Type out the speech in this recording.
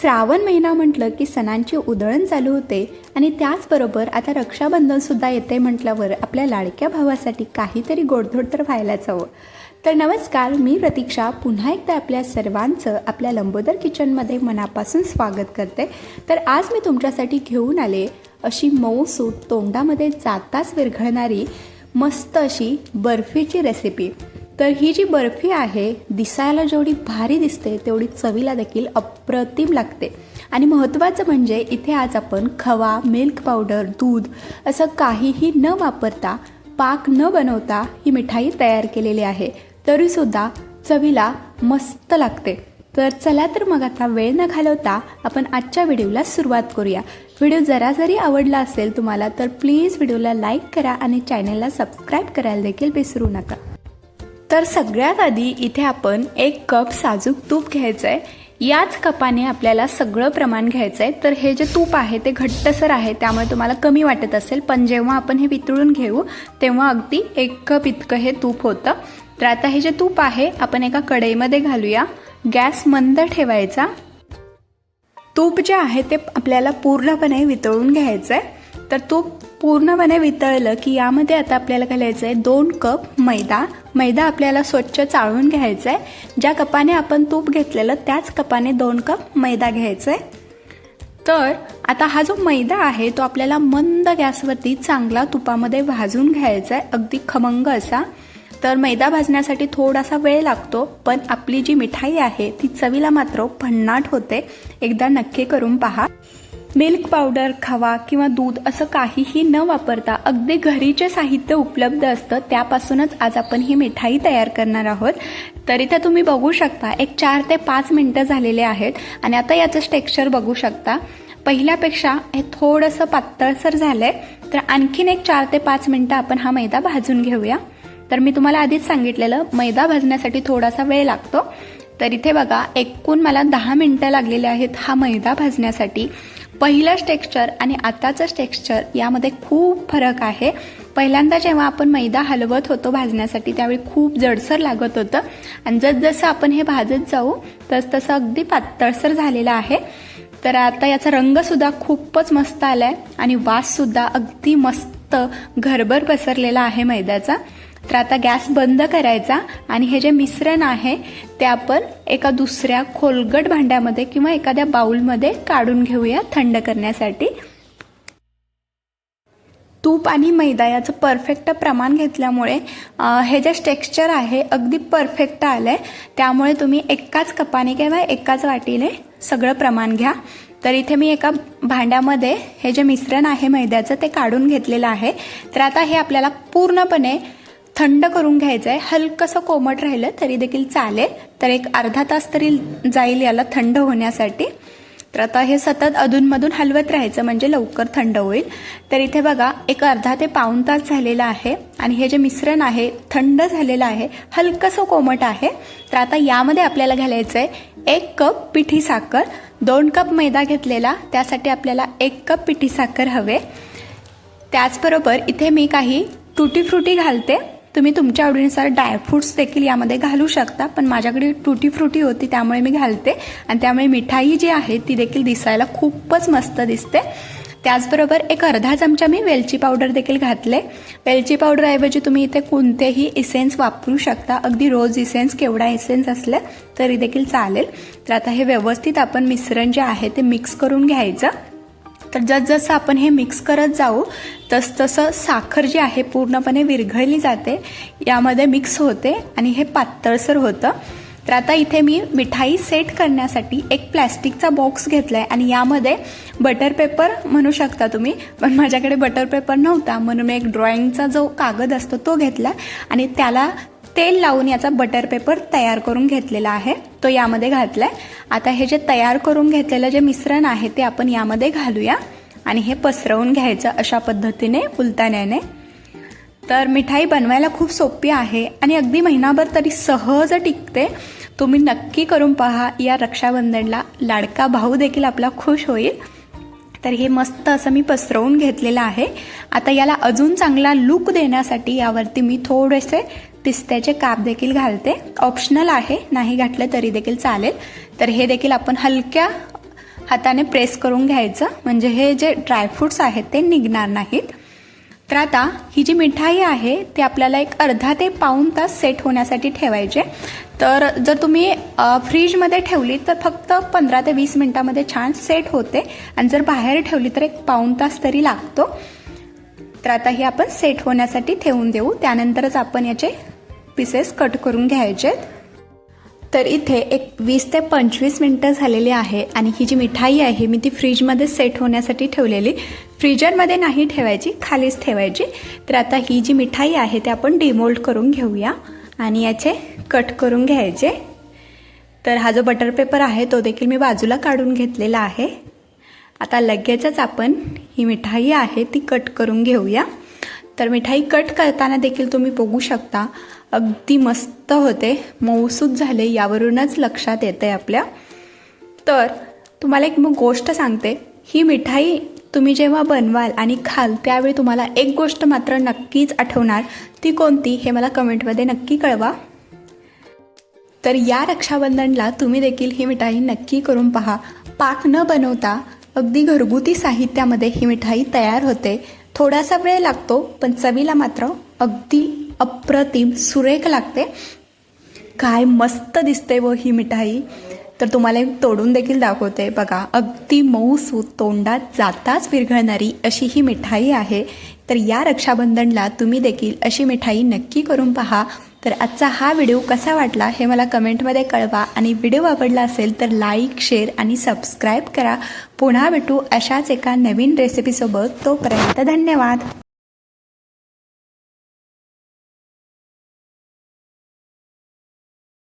श्रावण महिना म्हटलं की सणांची उधळण चालू होते आणि त्याचबरोबर आता रक्षाबंधनसुद्धा येते म्हटल्यावर आपल्या लाडक्या भावासाठी काहीतरी गोडधोड तर व्हायलाच हवं. तर नमस्कार मी प्रतीक्षा. पुन्हा एकदा आपल्या सर्वांचं आपल्या लंबोदर किचनमध्ये मनापासून स्वागत करते. तर आज मी तुमच्यासाठी घेऊन आले अशी मऊ सूट तोंडामध्ये जाताच विरघळणारी मस्त अशी बर्फीची रेसिपी तर ही जी बर्फी आहे दिसायला जेवढी भारी दिसते तेवढी चवीला देखील अप्रतिम लागते. आणि महत्त्वाचं म्हणजे इथे आज आपण खवा मिल्क पावडर दूध असं काहीही न वापरता पाक न बनवता ही मिठाई तयार केलेली आहे. तरीसुद्धा चवीला मस्त लागते. तर चला तर मग आता वेळ न घालवता आपण आजच्या व्हिडिओला सुरुवात करूया. व्हिडिओ जरा जरी आवडला असेल तुम्हाला तर प्लीज व्हिडिओला लाईक करा आणि चॅनलला सबस्क्राईब करायला देखील विसरू नका. तर सगळ्यात आधी इथे आपण एक कप साजूक तूप घ्यायचं आहे याच कपाने आपल्याला सगळं प्रमाण घ्यायचं आहे तर हे जे तूप आहे ते घट्टसर आहे त्यामुळे तुम्हाला कमी वाटत असेल. पण जेव्हा आपण हे वितळून घेऊ तेव्हा अगदी एक कप इतकं हे तूप होतं. तर आता हे जे तूप आहे आपण एका कढईमध्ये घालूया. गॅस मंद ठेवायचा. तूप जे आहे ते आपल्याला पूर्णपणे वितळून घ्यायचं आहे तर तूप पूर्णपणे वितळलं की यामध्ये आता आपल्याला घालायचं आहे? दोन कप मैदा. मैदा आपल्याला स्वच्छ चाळून घ्यायचा आहे. ज्या कपाने आपण तूप घेतलेलं त्याच कपाने दोन कप मैदा घ्यायचा आहे. तर आता हा जो मैदा आहे तो आपल्याला मंद गॅसवरती चांगला तुपामध्ये भाजून घ्यायचा आहे. अगदी खमंग असा. तर मैदा भाजण्यासाठी थोडासा वेळ लागतो पण आपली जी मिठाई आहे ती चवीला मात्र भन्नाट होते. एकदा नक्की करून पहा. मिल्क पावडर खवा किंवा दूध असं काहीही न वापरता अगदी घरीचे साहित्य उपलब्ध असतं त्यापासूनच आज आपण ही मिठाई तयार करणार आहोत. तर इथं तुम्ही बघू शकता एक चार ते पाच मिनटं झालेले आहेत आणि आता याचं टेक्स्चर बघू शकता. पहिल्यापेक्षा हे थोडंसं पातळसर झालं आहे तर आणखीन एक चार ते पाच मिनटं आपण हा मैदा भाजून घेऊया. तर मी तुम्हाला आधीच सांगितलेलं मैदा भाजण्यासाठी थोडासा वेळ लागतो. तर इथे बघा एकूण मला दहा मिनटं लागलेले आहेत हा मैदा भाजण्यासाठी. पहिलंच टेक्स्चर आणि आताचंच टेक्स्चर यामध्ये खूप फरक आहे. पहिल्यांदा जेव्हा आपण मैदा हलवत होतो भाजण्यासाठी त्यावेळी खूप जडसर लागत होतं. आणि जसजसं आपण हे भाजत जाऊ तस तसं अगदी पातळसर झालेलं आहे. तर आता याचा रंगसुद्धा खूपच मस्त आलाय आणि वाससुद्धा अगदी मस्त घरभर पसरलेला आहे मैद्याचा. तर आता गॅस बंद करायचा आणि हे जे मिश्रण आहे ते आपण एका दुसऱ्या खोलगट भांड्यामध्ये किंवा एखाद्या बाउलमध्ये काढून घेऊया थंड करण्यासाठी. तूप आणि मैदा याचं परफेक्ट प्रमाण घेतल्यामुळे हे जे टेक्स्चर आहे अगदी परफेक्ट आलं आहे त्यामुळे तुम्ही एकाच कपाने किंवा एकाच वाटीने सगळं प्रमाण घ्या. तर इथे मी एका भांड्यामध्ये हे जे मिश्रण आहे मैद्याचं ते काढून घेतलेलं आहे. तर आता हे आपल्याला पूर्णपणे थंड करून घ्यायचं आहे हलकंसं कोमट राहिलं तरी देखील चालेल. तर एक अर्धा तास तरी जाईल याला थंड होण्यासाठी. तर आता हे सतत अधूनमधून हलवत राहायचं म्हणजे लवकर थंड होईल. तर इथे बघा एक अर्धा ते पाऊण तास झालेला आहे. आणि हे जे मिश्रण आहे थंड झालेलं आहे हलकंसं कोमट आहे. तर आता यामध्ये आपल्याला घालायचं आहे एक कप पिठी साखर. दोन कप मैदा घेतलेला त्यासाठी आपल्याला एक कप पिठी साखर हवे. त्याचबरोबर इथे मी काही तुटी फ्रुटी घालते. तुम्ही तुमच्या आवडीनुसार ड्रायफ्रुट्स देखील यामध्ये घालू शकता पण माझ्याकडे टुटी फ्रुटी होती त्यामुळे मी घालते. आणि त्यामुळे मिठाई जी आहे ती देखील दिसायला खूपच मस्त दिसते. त्याचबरोबर एक अर्धा चमचा मी वेलची पावडर देखील घातले. वेलची पावडरऐवजी तुम्ही इथे कोणतेही इसेन्स वापरू शकता. अगदी रोज इसेन्स केवढा इसेन्स असले तरी देखील चालेल. तर आता हे व्यवस्थित आपण मिश्रण जे आहे ते मिक्स करून घ्यायचं. तर जसजसं आपण हे मिक्स करत जाऊ तसतसं साखर जी आहे पूर्णपणे विरघळली जाते. यामध्ये मिक्स होते आणि हे पातळसर होतं. तर आता इथे मी मिठाई सेट करण्यासाठी एक प्लॅस्टिकचा बॉक्स घेतला आहे आणि यामध्ये बटर पेपर म्हणू शकता तुम्ही. पण माझ्याकडे बटर पेपर नव्हता म्हणून मी एक ड्रॉइंगचा जो कागद असतो तो घेतला आणि त्याला तेल लावून याचा बटर पेपर तयार करून घेतलेला आहे. तो यामध्ये घातलाय. आता हे जे तयार करून घेतलेलं जे मिश्रण आहे ते आपण यामध्ये घालूया. आणि हे पसरवून घ्यायचं अशा पद्धतीने उलताण्याने. तर मिठाई बनवायला खूप सोपी आहे आणि अगदी महिनाभर तरी सहज टिकते. तुम्ही नक्की करून पहा या रक्षाबंधनला लाडका भाऊ देखील आपला खुश होईल. तर हे मस्त असं मी पसरवून घेतलेलं आहे. आता याला अजून चांगला लुक देण्यासाठी यावरती मी थोडेसे पिस्त्याचे काप देखील घालते. ऑप्शनल आहे नाही घातलं तरी देखील चालेल. तर हे देखील आपण हलक्या हाताने प्रेस करून घ्यायचं. म्हणजे हे जे ड्रायफ्रूट्स आहेत ते निघणार नाहीत. तर आता ही जी मिठाई आहे ती आपल्याला एक अर्धा ते पाऊण तास सेट होण्यासाठी ठेवायचे तर जर तुम्ही फ्रीजमध्ये ठेवली तर फक्त पंधरा ते वीस मिनटामध्ये छान सेट होते. आणि जर बाहेर ठेवली तर एक पाऊण तास तरी लागतो. तर आता ही आपण सेट होण्यासाठी ठेवून देऊ. त्यानंतरच आपण याचे पीसेस कट करून घ्यायचे. तर इथे एक वीस ते पंचवीस मिनटं झालेली आहे आणि ही जी मिठाई आहे मी ती फ्रीजमध्ये सेट होण्यासाठी ठेवलेली. फ्रीजरमध्ये नाही ठेवायची खालीच ठेवायची. तर आता ही जी मिठाई आहे ते आपण डिमोल्ड करून घेऊया आणि याचे कट करून घ्यायचे. तर हा जो बटर पेपर आहे तो देखील मी बाजूला काढून घेतलेला आहे. आता लगेचच आपण ही मिठाई आहे ती कट करून घेऊया. तर मिठाई कट करताना देखील तुम्ही बघू शकता. अगदी मस्त होते. मऊसूत झाले. यावरूनच लक्षात येते आपल्या. तर तुम्हाला एक मग गोष्ट सांगते. ही मिठाई तुम्ही जेव्हा बनवाल आणि खाल त्यावेळी तुम्हाला एक गोष्ट मात्र नक्कीच आठवणार. ती कोणती? हे मला कमेंटमध्ये नक्की कळवा. तर या रक्षाबंधनला तुम्ही देखील ही मिठाई नक्की करून पहा. पाक न बनवता अगदी घरगुती साहित्यामध्ये ही मिठाई तयार होते. थोडासा वेळ लागतो पण चवीला मात्र अगदी अप्रतिम सुरेख लागते. काय मस्त दिसते व ही मिठाई. तर तुम्हाला एक तोडून देखील दाखवते. बघा अगदी मऊसूत तोंडात जाताच विरघळणारी अशी ही मिठाई आहे. तर या रक्षाबंधनला तुम्ही देखील अशी मिठाई नक्की करून पहा. तर आजचा हा व्हिडिओ कसा वाटला हे मला कमेंटमध्ये कळवा. आणि व्हिडिओ आवडला असेल तर लाईक शेअर आणि सबस्क्राईब करा. पुन्हा भेटू अशाच एका नवीन रेसिपीसोबत तोपर्यंत धन्यवाद.